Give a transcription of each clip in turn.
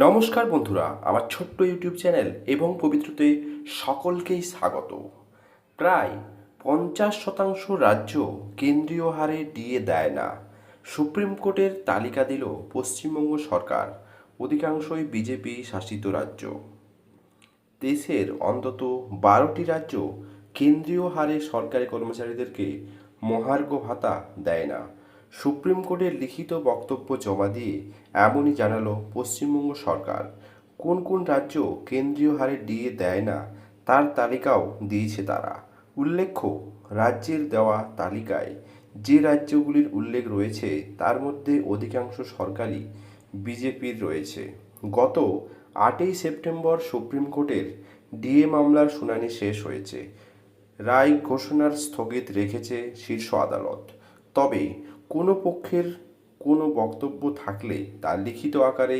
নমস্কার বন্ধুরা, আমার ছোট্ট ইউটিউব চ্যানেল এবং পবিত্রতে সকলকেই স্বাগত। প্রায় পঞ্চাশ শতাংশ রাজ্য কেন্দ্রীয় হারে ডিএ দেয় না। সুপ্রিম কোর্টের তালিকা দিল পশ্চিমবঙ্গ সরকার, অধিকাংশই বিজেপি শাসিত রাজ্য। দেশের অন্তত বারোটি রাজ্য কেন্দ্রীয় হারে সরকারি কর্মচারীদেরকে মহার্ঘ ভাতা দেয় না। সুপ্রিম কোর্টের লিখিত বক্তব্য জমা দিয়ে এমনই জানালো পশ্চিমবঙ্গ সরকার। কোন কোন রাজ্য কেন্দ্রীয় হারে ডিএ দেয় না, তার তালিকাও দিয়েছে তারা। উল্লেখ্য, রাজ্যের দেওয়া তালিকায় যে রাজ্যগুলির উল্লেখ রয়েছে, তার মধ্যে অধিকাংশ সরকারি বিজেপির রয়েছে। গত আটই সেপ্টেম্বর সুপ্রিম কোর্টের ডিএ মামলার শুনানি শেষ হয়েছে। রায় ঘোষণার স্থগিত রেখেছে শীর্ষ আদালত। তবে কোনো পক্ষের কোনো বক্তব্য থাকলে তা লিখিত আকারে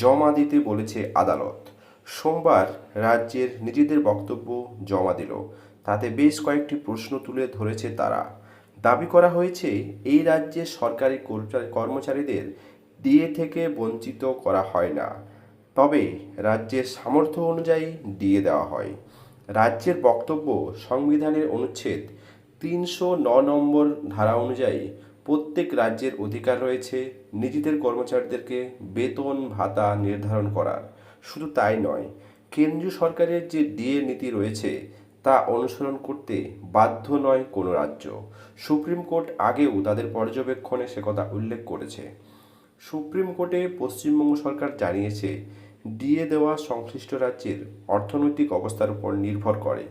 জমা দিতে বলেছে আদালত। সোমবার রাজ্যের নিজেদের বক্তব্য জমা দিল। তাতে বেশ কয়েকটি প্রশ্ন তুলে ধরেছে তারা। দাবি করা হয়েছে, এই রাজ্যে সরকারি কর্মচারীদের ডিএ থেকে বঞ্চিত করা হয় না। তবে রাজ্যের সামর্থ্য অনুযায়ী ডিএ দেওয়া হয়। রাজ্যের বক্তব্য সংবিধানের অনুচ্ছেদ তিনশো নম্বর ধারা অনুযায়ী প্রত্যেক রাজ্যের অধিকার রয়েছে, নিজেদের কর্মচারীদেরকে বেতন ভাতা নির্ধারণ করার। শুধু তাই নয়, কেন্দ্রীয় সরকারের যে ডিএ নীতি রয়েছে, তা অনুসরণ করতে বাধ্য নয় কোনো রাজ্য। সুপ্রিম কোর্ট আগেও তাদের পর্যবেক্ষণে সে কথা উল্লেখ করেছে। সুপ্রিম কোর্টে পশ্চিমবঙ্গ সরকার জানিয়েছে, ডিএ দেওয়া সংশ্লিষ্ট রাজ্যের অর্থনৈতিক অবস্থার উপর নির্ভর করে।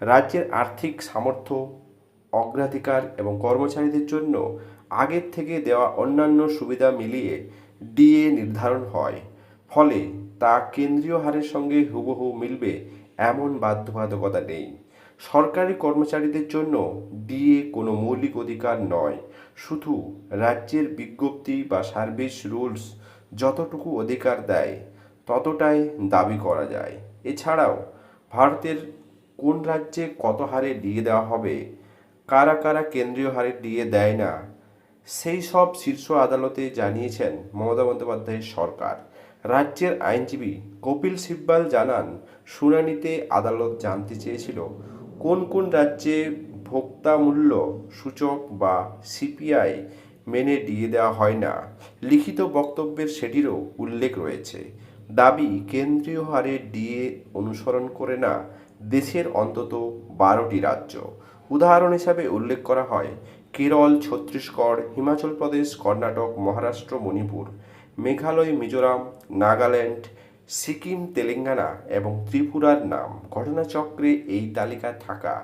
রাজ্যের আর্থিক সামর্থ্য অগ্রাধিকার এবং কর্মচারীদের জন্য আগের থেকে দেওয়া অন্যান্য সুবিধা মিলিয়ে ডিএ নির্ধারণ হয়। ফলে তা কেন্দ্রীয় হারের সঙ্গে হুবহু মিলবে এমন বাধ্যবাধকতা নেই। সরকারি কর্মচারীদের জন্য ডিএ কোনো মৌলিক অধিকার নয়। শুধু রাজ্যের বিজ্ঞপ্তি বা সার্ভিস রুলস যতটুকু অধিকার দেয়, ততটাই দাবি করা যায়। এছাড়াও, ভারতের কোন রাজ্যে কত হারে ডিএ দেওয়া হবে কারা কারা কেন্দ্রীয় হারে ডিএ দেয় না, সেই সব শীর্ষ আদালতে জানিয়েছেন মমতা বন্দ্যোপাধ্যায়ের সরকার। রাজ্যের আইনজীবী কপিল সিব্বাল জানান, শুনানিতে আদালত জানতে চেয়েছিল কোন কোন রাজ্যে ভোক্তা মূল্য সূচক বা সিপিআই মেনে দিয়ে দেওয়া হয় না। লিখিত বক্তব্যের সেটিরও উল্লেখ রয়েছে। দাবি, কেন্দ্রীয় হারে ডিএ অনুসরণ করে না দেশের অন্তত বারোটি রাজ্য। উদাহরণ হিসাবে উল্লেখ করা হয় কেরল, ছত্তিশগড়, হিমাচল প্রদেশ, কর্ণাটক, মহারাষ্ট্র, মণিপুর, মেঘালয়, মিজোরাম, নাগাল্যান্ড, সিকিম, তেলেঙ্গানা এবং ত্রিপুরার নাম। ঘটনাচক্রে এই তালিকায় থাকা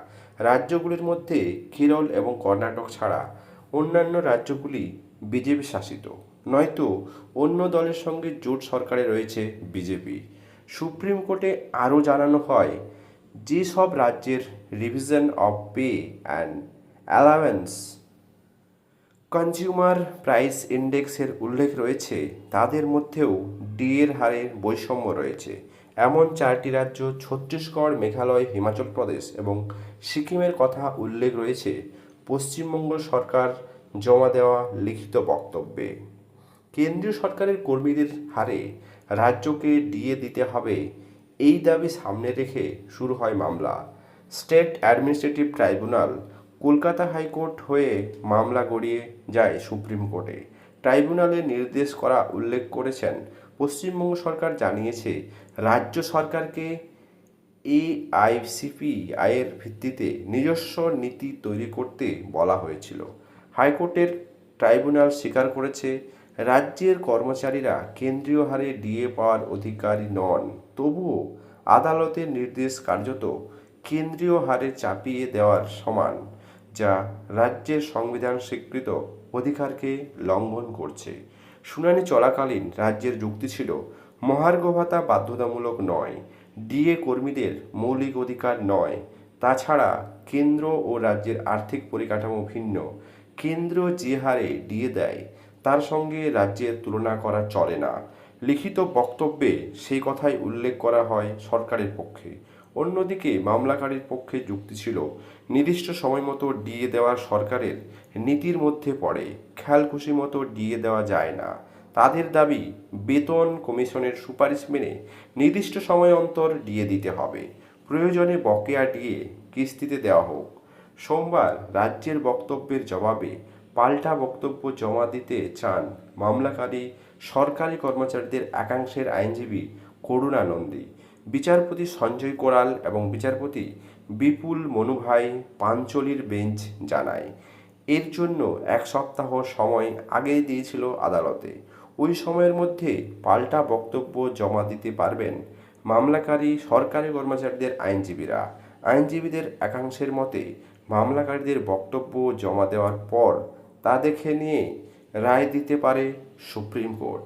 রাজ্যগুলির মধ্যে কেরল এবং কর্ণাটক ছাড়া অন্যান্য রাজ্যগুলি বিজেপি শাসিত। নয়তো অন্য দলের সঙ্গে জোট সরকারে রয়েছে বিজেপি। সুপ্রিম কোর্টে আরও জানানো হয়, যে সব রাজ্যের revision of pay and allowance consumer price ইন্ডেক্সের উল্লেখ রয়েছে, তাদের মধ্যেও ডিএর হারে বৈষম্য রয়েছে। এমন চারটি রাজ্য ছত্তিশগড়, মেঘালয়, হিমাচল প্রদেশ এবং সিকিমের কথা উল্লেখ রয়েছে, পশ্চিমবঙ্গ সরকার জমা দেওয়া লিখিত বক্তব্যে। কেন্দ্রীয় সরকারের কর্মীদের হারে রাজ্যকে ডিএ দিতে হবে, এই দাবি সামনে রেখে শুরু হয় মামলা। State administrative tribunal Kolkata high court হয়ে মামলা গড়িয়ে যায় সুপ্রিম কোর্টে। ট্রাইব্যুনালের নির্দেশ করা উল্লেখ করেছেন, পশ্চিমবঙ্গ সরকার জানিয়েছে, রাজ্য সরকারকে এআইসিপি আয়ের ভিত্তিতে নিজস্ব নীতি তৈরি করতে বলা হয়েছিল। হাইকোর্টের ট্রাইব্যুনাল স্বীকার করেছে, রাজ্যের কর্মচারীরা কেন্দ্রীয় হারে ডিএ পাওয়ার অধিকারী নন, তবুও আদালতের নির্দেশ কার্যত কেন্দ্রীয় হারে চাপিয়ে দেওয়ার সমান, যা রাজ্যের সংবিধান স্বীকৃত অধিকারকে লঙ্ঘন করছে। শুনানি চলাকালীন রাজ্যের যুক্তি ছিল, মহার্ঘ ভাতা বাধ্যতামূলক নয়, ডিএ কর্মীদের মৌলিক অধিকার নয়। তাছাড়া কেন্দ্র ও রাজ্যের আর্থিক পরিকাঠামো ভিন্ন। কেন্দ্র যে হারে ডিএ দেয়, তার সঙ্গে রাজ্যের তুলনা করা চলে না। লিখিত বক্তব্যে সেই কথাই উল্লেখ করা হয় সরকারের পক্ষে। অন্যদিকে মামলাকারীর পক্ষে যুক্তি ছিল, নির্দিষ্ট সময় মতো ডিএ দেওয়ার সরকারের নীতির মধ্যে পড়ে খেয়াল খুশি মতো ডিএ দেওয়া যায় না। তাদের দাবি, বেতন কমিশনের সুপারিশ মেনে নির্দিষ্ট সময় অন্তর ডিএ দিতে হবে। প্রয়োজনে বকেয়া ডিএ কিস্তিতে দেওয়া হোক। সোমবার রাজ্যের বক্তব্যের জবাবে পাল্টা বক্তব্য জমা দিতে চান মামলাকারী সরকারি কর্মচারীদের একাংশের আইনজীবী করুণানন্দী। বিচারপতি সঞ্জয় কোরাল এবং বিচারপতি বিপুল মনুভাই পাঞ্চলির বেঞ্চ জানায়, এর জন্য এক সপ্তাহ সময় আগেই দিয়েছিল আদালতে। ওই সময়ের মধ্যে পাল্টা বক্তব্য জমা দিতে পারবেন মামলাকারী সরকারি কর্মচারীদের আইনজীবীরা। আইনজীবীদের একাংশের মতে, মামলাকারীদের বক্তব্য জমা দেওয়ার পর তা দেখে নিয়ে রায় দিতে পারে সুপ্রিম কোর্ট।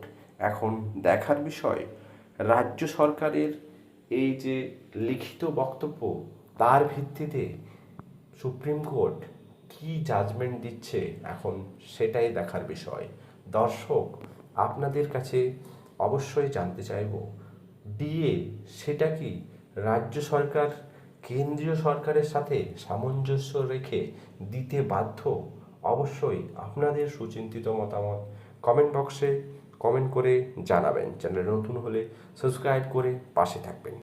এখন দেখার বিষয়, রাজ্য সরকারের এই যে লিখিত বক্তব্য, তার ভিত্তিতে সুপ্রিম কোর্ট কি জাজমেন্ট দিচ্ছে এখন সেটাই দেখার বিষয়। দর্শক, আপনাদের কাছে অবশ্যই জানতে চাইব ডিএ সেটা কি রাজ্য সরকার, কেন্দ্রীয় সরকারের সাথে সামঞ্জস্য রেখে দিতে বাধ্য? অবশ্যই আপনাদের সুচিন্তিত মতামত কমেন্ট বক্সে কমেন্ট করে জানাবেন। চ্যানেল নতুন হলে সাবস্ক্রাইব করে পাশে থাকবেন।